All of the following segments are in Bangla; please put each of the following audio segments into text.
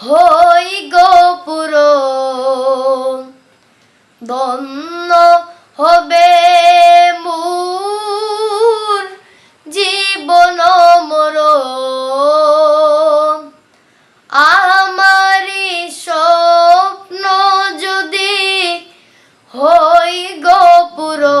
হই গো পুরো। হবে মোর জীবন মর। আমারই স্বপ্ন যদি হই গো পুরো।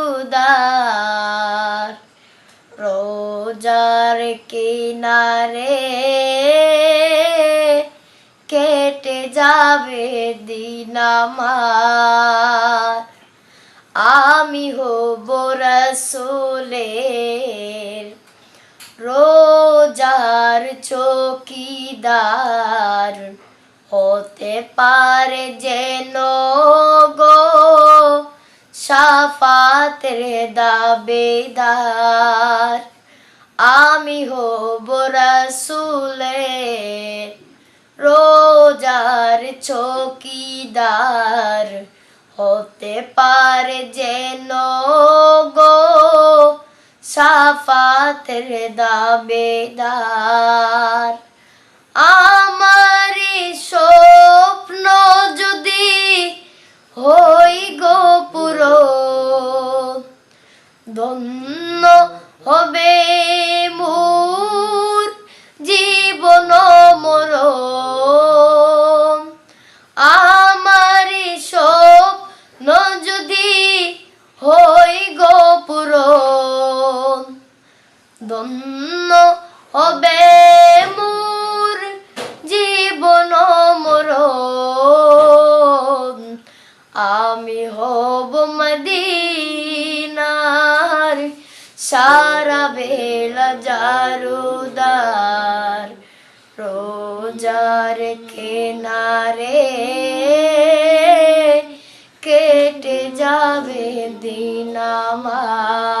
রোজার কিনারে কেটে যাবে দিন আমার। আমি হব রসুলের রোজার চৌকিদার। হতে পারে যেন গো সাফাতের দাবেদার। আমি হব রসুলের রোজার চৌকিদার। হতে পারে যেন গো সাফাতের দাবেদার। আমারই স্বপ্ন ধন্য হবে মোর জীবন মর আমি হব মদিনার সারা বেলা জারুদার। রোজার কেনারে কেটে যাবে দিন আমার।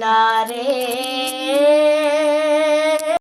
রোজার কিনারে